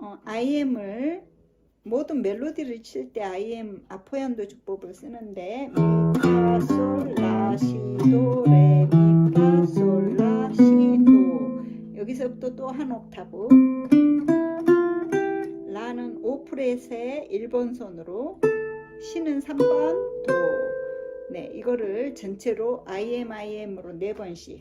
어, IM을 모든 멜로디를 칠 때 IM 아포연도 주법을 쓰는데 미파솔라 시도 레미파솔라 시도. 여기서부터 또 한 옥타브. 라는 5프렛의 1번 손으로 시는 3번 도. 네, 이거를 전체로 IM IM으로 4번씩.